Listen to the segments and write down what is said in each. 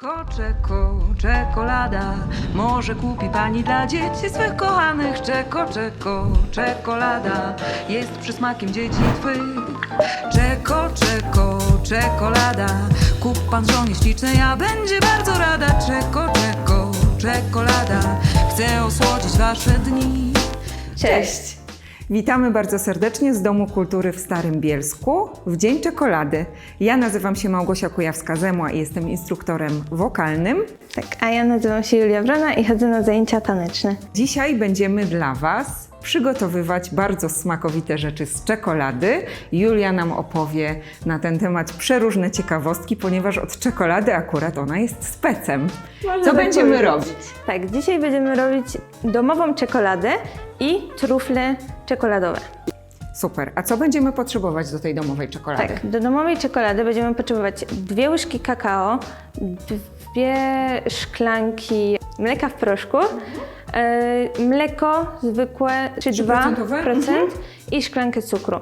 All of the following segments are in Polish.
Czeko, czeko, czekolada. Może kupi pani dla dzieci swych kochanych. Czeko, czeko, czekolada. Jest przysmakiem dzieci twych. Czeko, czeko, czekolada. Kup pan żonie ślicznej, a będzie bardzo rada. Czeko, czeko, czekolada. Chce osłodzić wasze dni. Cześć! Witamy bardzo serdecznie z Domu Kultury w Starym Bielsku w Dzień Czekolady. Ja nazywam się Małgosia Kujawska-Zemła i jestem instruktorem wokalnym. Tak, a ja nazywam się Julia Wrona i chodzę na zajęcia taneczne. Dzisiaj będziemy dla Was przygotowywać bardzo smakowite rzeczy z czekolady. Julia nam opowie na ten temat przeróżne ciekawostki, ponieważ od czekolady akurat ona jest specem. Można Co tak będziemy powiedzieć. robić? Tak, dzisiaj będziemy robić domową czekoladę i trufle czekoladowe. Super. A co będziemy potrzebować do tej domowej czekolady? Tak, do domowej czekolady będziemy potrzebować dwie łyżki kakao, dwie szklanki mleka w proszku, e, mleko zwykłe 3,2% 3%? i szklankę cukru.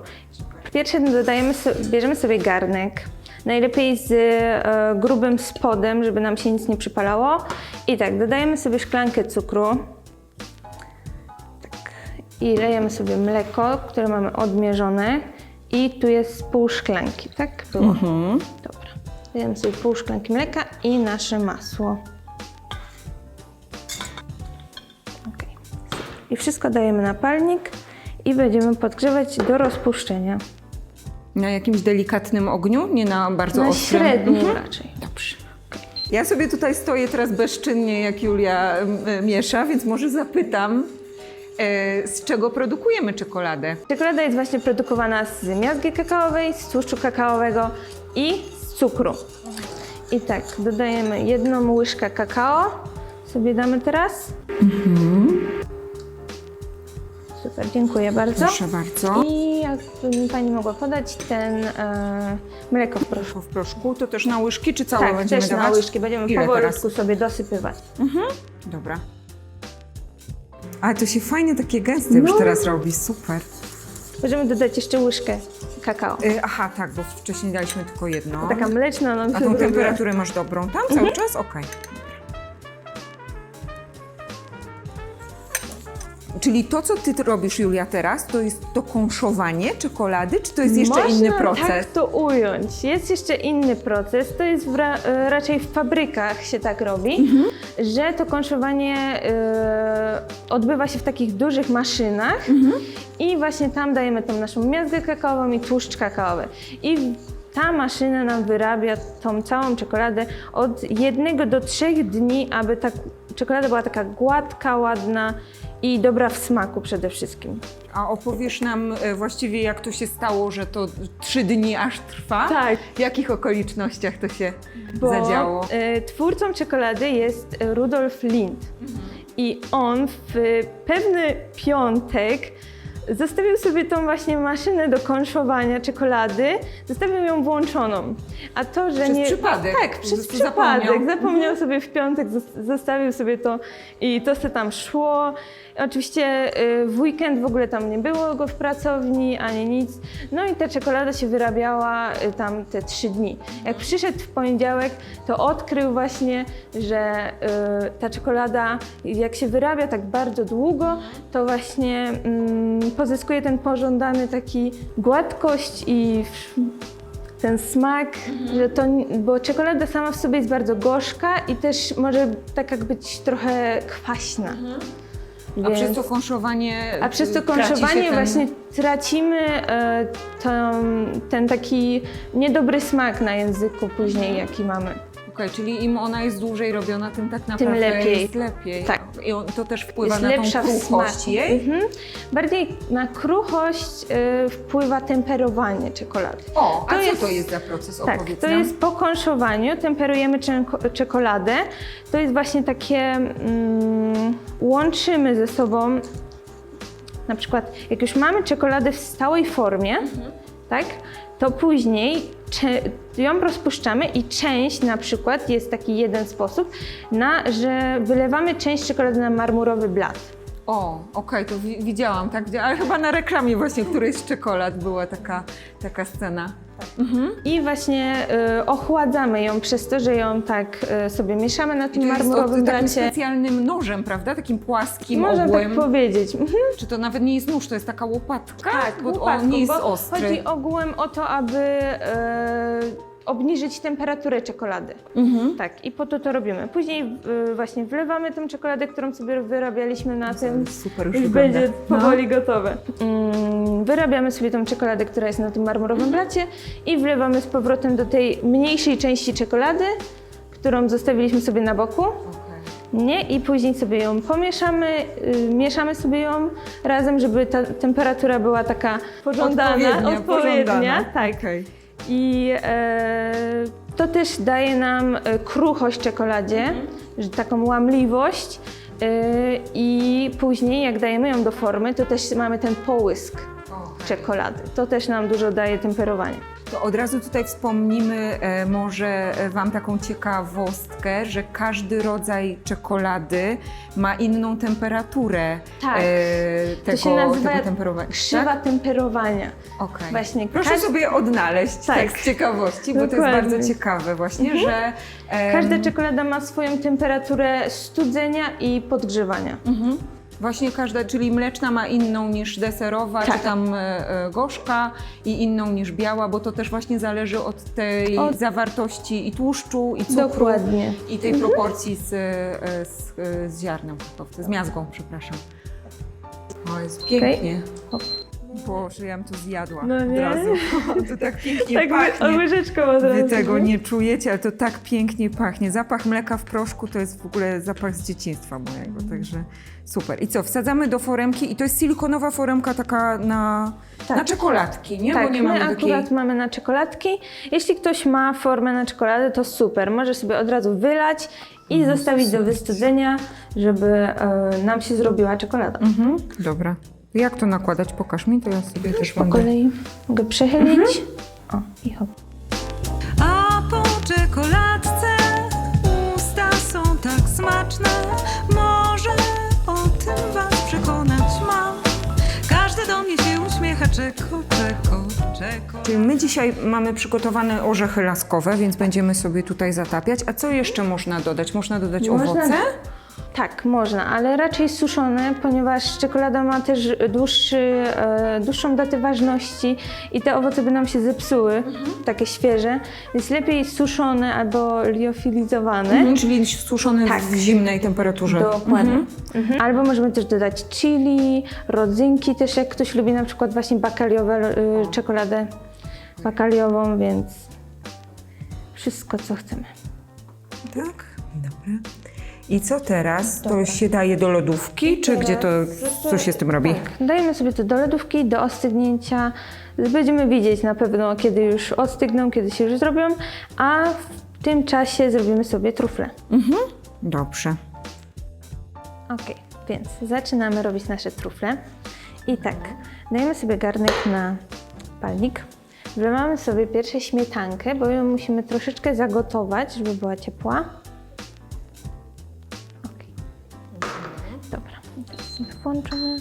Pierwsze dodajemy, bierzemy sobie garnek, najlepiej z e, grubym spodem, żeby nam się nic nie przypalało. I tak, dodajemy sobie szklankę cukru. Tak. I lejemy sobie mleko, które mamy odmierzone. I tu jest pół szklanki, tak? Było. Dobra. Dajemy sobie pół szklanki mleka i nasze masło. I wszystko dajemy na palnik i będziemy podgrzewać do rozpuszczenia. Na jakimś delikatnym ogniu, nie na bardzo Na ostrym? średnim Mhm. raczej. Dobrze. Ja sobie tutaj stoję teraz bezczynnie, jak Julia miesza, więc może zapytam, e, z czego produkujemy czekoladę? Czekolada jest właśnie produkowana z miazgi kakaowej, z tłuszczu kakaowego i z cukru. I tak, dodajemy jedną łyżkę kakao. Sobie damy teraz. Super, dziękuję bardzo. Proszę bardzo. I jakby mi Pani mogła podać ten e, mleko w proszku. W proszku to też na łyżki, czy całe Tak, będziemy też dawać? na łyżki. Będziemy Ile powolutku teraz? sobie dosypywać. Dobra. Ale to się fajnie takie gęste już No. teraz robi, super. Możemy dodać jeszcze łyżkę kakao. E, aha, tak, bo wcześniej daliśmy tylko jedno. Taka mleczna nam się A tą zrobiła. temperaturę masz dobrą tam Mhm. cały czas? Okej. Czyli to, co ty robisz, Julia, teraz, to jest to kąszowanie czekolady, czy to jest jeszcze Można inny proces? tak to ująć. Jest jeszcze inny proces. To jest w ra- e, raczej w fabrykach się tak robi, Mhm. że to kąszowanie e, odbywa się w takich dużych maszynach Mhm. i właśnie tam dajemy tą naszą miazgę kakaową i tłuszcz kakaowy. I ta maszyna nam wyrabia tą całą czekoladę od jednego do trzech dni, aby ta czekolada była taka gładka, ładna i dobra w smaku przede wszystkim. A opowiesz nam e, właściwie, jak to się stało, że to trzy dni aż trwa? Tak. W jakich okolicznościach to się Bo zadziało? e, twórcą czekolady jest Rudolf Lind. I on w pewny piątek zostawił sobie tą właśnie maszynę do kąszowania czekolady, zostawił ją włączoną. A to, że Przez nie... przypadek. Tak, przez przypadek. zapomniał. Zapomniał, sobie w piątek, zos- zostawił sobie to i to se tam szło. Oczywiście y, w weekend w ogóle tam nie było go w pracowni, ani nic. No i ta czekolada się wyrabiała y, tam te trzy dni. Jak przyszedł w poniedziałek, to odkrył właśnie, że y, ta czekolada, jak się wyrabia tak bardzo długo, to właśnie mm, pozyskuje ten pożądany taki gładkość i ten smak, że to, bo czekolada sama w sobie jest bardzo gorzka i też może tak jak być trochę kwaśna. A przez to kąszowanie a przez to y, kąszowanie ten... właśnie tracimy e, tą, ten taki niedobry smak na języku później, jaki mamy. Okej, czyli im ona jest dłużej robiona, tym tak naprawdę lepiej. jest lepiej. Tak. I on, to też wpływa jest na lepsza tą w kruchość smaku. jej? Mhm. Bardziej na kruchość e, wpływa temperowanie czekolady. O, a To co jest- to jest za proces? Tak, Opowiedz to nam. jest po kąszowaniu, temperujemy czeko- czekoladę. To jest właśnie takie, mm, łączymy ze sobą, na przykład jak już mamy czekoladę w stałej formie, tak, to później ją rozpuszczamy i część na przykład, jest taki jeden sposób, na, że wylewamy część czekolady na marmurowy blat. O, okej, to wi- widziałam, tak, ale chyba na reklamie właśnie którejś z czekolad była taka, taka scena. I właśnie y, ochładzamy ją przez to, że ją tak y, sobie mieszamy na tym marmurowym od, takim blacie. specjalnym nożem, prawda? Takim płaskim Można obłem. tak powiedzieć. Mhm. Czy to nawet nie jest nóż, to jest taka łopatka? Tak, bo łopatką, on nie jest bo ostry. Chodzi ogółem o to, aby e, obniżyć temperaturę czekolady. Mhm. Tak, i po to to robimy. Później e, właśnie wlewamy tę czekoladę, którą sobie wyrabialiśmy na tym. Super już Już wygląda. będzie No. powoli gotowe. Mm, wyrabiamy sobie tą czekoladę, która jest na tym marmurowym blacie i wlewamy z powrotem do tej mniejszej części czekolady, którą zostawiliśmy sobie na boku. Okej. Nie? I później sobie ją pomieszamy, y, mieszamy sobie ją razem, żeby ta temperatura była taka pożądana, Odpowiednia, pożądana. tak. Okej. I e, to też daje nam e, kruchość czekoladzie, że taką łamliwość. E, I później, jak dajemy ją do formy, to też mamy ten połysk Okej. czekolady. To też nam dużo daje temperowania. To od razu tutaj wspomnimy e, może e, Wam taką ciekawostkę, że każdy rodzaj czekolady ma inną temperaturę Tak. tego, to się nazywa tego temperowania. krzywa Tak? temperowania. Okej. Właśnie Proszę każdy- sobie odnaleźć tak. Tak. z ciekawości, bo to jest Dokładnie. Mhm. bardzo ciekawe właśnie, że... em, Każda czekolada ma swoją temperaturę studzenia i podgrzewania. Mhm. Właśnie każda, czyli mleczna ma inną niż deserowa, Tak. czy tam e, e, gorzka i inną niż biała, bo to też właśnie zależy od tej Od- zawartości i tłuszczu, i cukru. Dokładnie. I tej proporcji z, e, z, z ziarnem, z miazgą, przepraszam. O, jest pięknie. Hop. Boże, ja bym to zjadła No od nie? razu. To tak pięknie Tak pachnie. łyżeczką od razu. Wy tego nie czujecie, ale to tak pięknie pachnie. Zapach mleka w proszku to jest w ogóle zapach z dzieciństwa mojego, także super. I co, wsadzamy do foremki i to jest silikonowa foremka taka na, Tak. na czekoladki, nie? Tak, Bo nie my mamy akurat takiej... mamy na czekoladki. Jeśli ktoś ma formę na czekoladę, to super. Może sobie od razu wylać i Mhm. zostawić do wystudzenia, żeby e, nam się zrobiła czekolada. Mhm. Dobra. Jak to nakładać? Pokaż mi, to ja sobie też Po będę... kolei mogę przechylić. Mhm. O, i hop. A po czekoladce usta są tak smaczne. Może o tym was przekonać mam. Każdy do mnie się uśmiecha. Czeko, czeko, czeko. Czyli my dzisiaj mamy przygotowane orzechy laskowe, więc będziemy sobie tutaj zatapiać. A co jeszcze można dodać? Można dodać Można- owoce? Tak, można, ale raczej suszone, ponieważ czekolada ma też dłuższy, e, dłuższą datę ważności i te owoce by nam się zepsuły, Mhm. takie świeże, więc lepiej suszone albo liofilizowane. Mhm, czyli suszone Tak. w zimnej temperaturze. Dokładnie. Mhm. Albo możemy też dodać chili, rodzynki też, jak ktoś lubi na przykład właśnie bakaliowe, y, czekoladę bakaliową, więc wszystko co chcemy. Tak, dobra. I co teraz? To Dobra. się daje do lodówki, czy gdzie to, co się z tym robi? Tak, dajemy sobie to do lodówki, do ostygnięcia. Będziemy widzieć na pewno, kiedy już ostygną, kiedy się już zrobią, a w tym czasie zrobimy sobie trufle. Dobrze. Ok, więc zaczynamy robić nasze trufle. I tak, dajemy sobie garnek na palnik. Wlewamy sobie pierwsze śmietankę, bo ją musimy troszeczkę zagotować, żeby była ciepła. Dobra, teraz włączamy.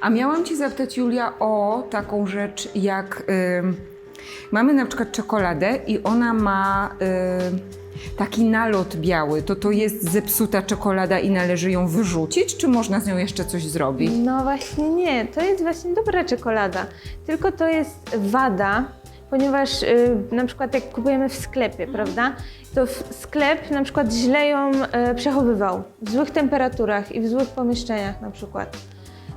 A miałam Ci zapytać, Julia, o taką rzecz, jak ym, mamy na przykład czekoladę i ona ma ym, taki nalot biały. To to jest zepsuta czekolada i należy ją wyrzucić, czy można z nią jeszcze coś zrobić? No właśnie nie, to jest właśnie dobra czekolada, tylko to jest wada, ponieważ y, na przykład jak kupujemy w sklepie, prawda, to sklep na przykład źle ją y, przechowywał w złych temperaturach i w złych pomieszczeniach na przykład.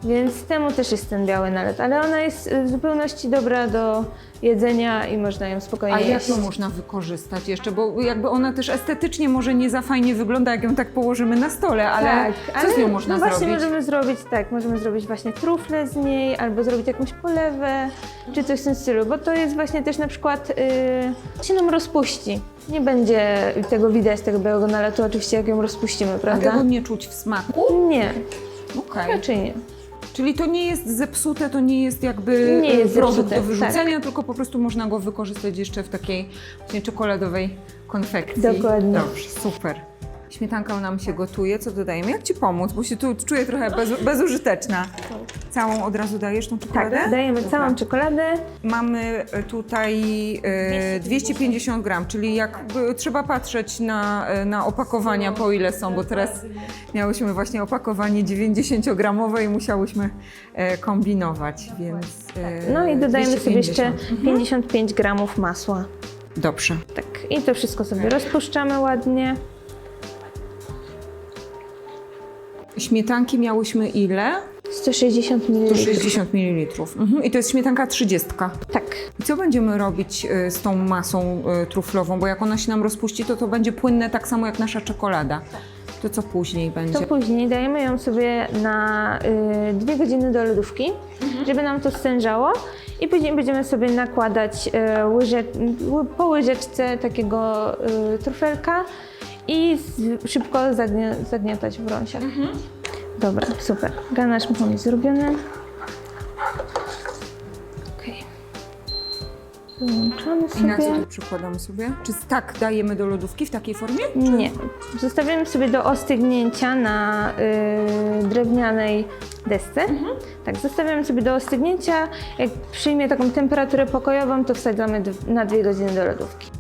Więc temu też jest ten biały nalot, ale ona jest w zupełności dobra do jedzenia i można ją spokojnie A jak jeść. ją można wykorzystać jeszcze? Bo jakby ona też estetycznie może nie za fajnie wygląda, jak ją tak położymy na stole, ale co z nią można no właśnie zrobić? możemy zrobić tak, możemy zrobić właśnie trufle z niej, albo zrobić jakąś polewę, czy coś w tym stylu, bo to jest właśnie też na przykład, yy, się nam rozpuści. Nie będzie tego widać, tego białego nalotu, oczywiście jak ją rozpuścimy, A prawda? tego nie czuć w smaku? Nie, Okej. raczej nie. Czyli to nie jest zepsute, to nie jest jakby Nie jest e, produkt zepsute, tak. do wyrzucenia, tylko po prostu można go wykorzystać jeszcze w takiej właśnie czekoladowej konfekcji. Dokładnie. Dobrze, super. Śmietanka nam się gotuje. Co dodajemy? Jak Ci pomóc? Bo się tu czuję trochę bez, bezużyteczna. Całą od razu dajesz tą czekoladę? Tak, dajemy Dobra. całą czekoladę. Mamy e, tutaj e, 250 gram, czyli jakby trzeba patrzeć na, e, na opakowania, po ile są, bo teraz miałyśmy właśnie opakowanie 90-gramowe i musiałyśmy e, kombinować, więc. e, No i dodajemy sobie jeszcze 250. 55 gramów masła. Dobrze. Tak, i to wszystko sobie rozpuszczamy ładnie. Śmietanki miałyśmy ile? 160 ml. 160 ml. Mhm. I to jest śmietanka 30. Tak. I co będziemy robić e, z tą masą e, truflową? Bo jak ona się nam rozpuści, to to będzie płynne tak samo jak nasza czekolada. To co później będzie? To później dajemy ją sobie na y, dwie godziny do lodówki, żeby nam to stężało. I później będziemy sobie nakładać y, łyże, ły, po łyżeczce takiego y, trufelka i z, szybko zagnie, zagniatać w brąsiach. Dobra, super. Ganasz mamy zrobiony. Okej. Wyłączamy I na co sobie. to przykładamy sobie? Czy tak dajemy do lodówki w takiej formie? Nie. Zostawiamy sobie do ostygnięcia na y, drewnianej desce. Tak, zostawiamy sobie do ostygnięcia. Jak przyjmie taką temperaturę pokojową, to wsadzamy d- na dwie godziny do lodówki.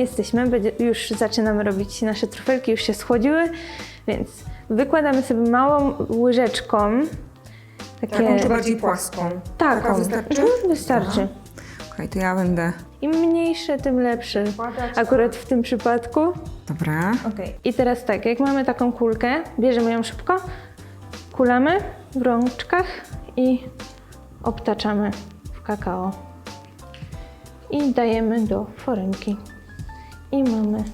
Jesteśmy, już zaczynamy robić nasze trufelki, już się schłodziły, więc wykładamy sobie małą łyżeczką. Takie, Taką czy bardziej płaską? taką. Taka wystarczy? Mhm, wystarczy. Okej, to ja będę... Im mniejsze, tym lepsze. Akurat w tym przypadku. Dobra. I teraz tak, jak mamy taką kulkę, bierzemy ją szybko, kulamy w rączkach i obtaczamy w kakao. I dajemy do foremki. I mamy.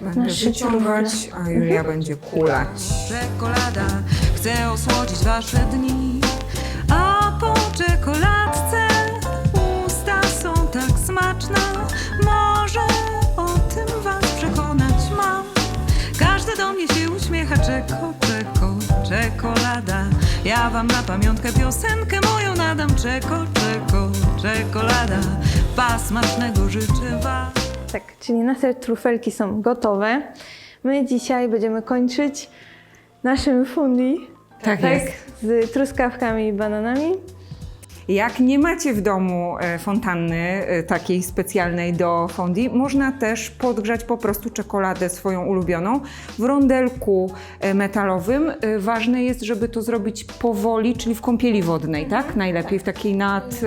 Będę Nasze wyciągać, a Julia będzie kulać. Czekolada chce osłodzić wasze dni, a po czekoladce usta są tak smaczne. Może o tym was przekonać mam. Każdy do mnie się uśmiecha, czeko, czeko, czekolada. Ja wam na pamiątkę piosenkę moją nadam, czeko, czeko, czekolada. Was smacznego życzę wam. Tak, czyli nasze trufelki są gotowe. My dzisiaj będziemy kończyć naszym fundi. Tak jest. z truskawkami i bananami. Jak nie macie w domu e, fontanny e, takiej specjalnej do fondue, można też podgrzać po prostu czekoladę swoją ulubioną w rondelku e, metalowym. Ważne jest, żeby to zrobić powoli, czyli w kąpieli wodnej, tak? Najlepiej w takiej nad,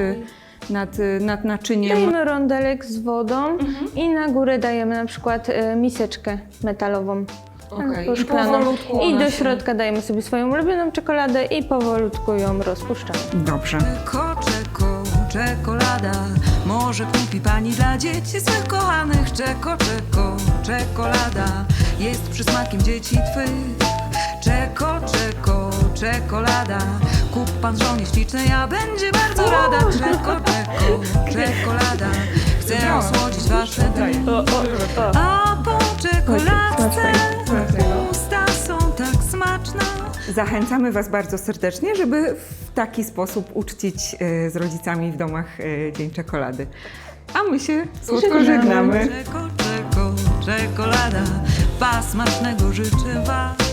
nad, nad naczyniem. Dajemy rondelek z wodą i na górę dajemy na przykład e, miseczkę metalową. Okej, Albo i powolutku I do się- środka dajemy sobie swoją ulubioną czekoladę i powolutku ją rozpuszczamy. Dobrze. Czeko, czeko, czekolada Może kupi pani dla dzieci swych kochanych Czeko, czeko, czekolada Jest przysmakiem dzieci twych Czeko, czeko, czekolada. Kup pan żonie ślicznej, a będzie bardzo rada. Czeko, czeko, czekolada. Chce osłodzić wasze dni. A po czekoladce Usta są tak smaczne. Zachęcamy Was bardzo serdecznie, żeby w taki sposób uczcić e, z rodzicami w domach e, Dzień Czekolady. A my się słodko Żegnamy. żegnamy. Czeko, czeko, czekolada, pas smacznego życzę wam.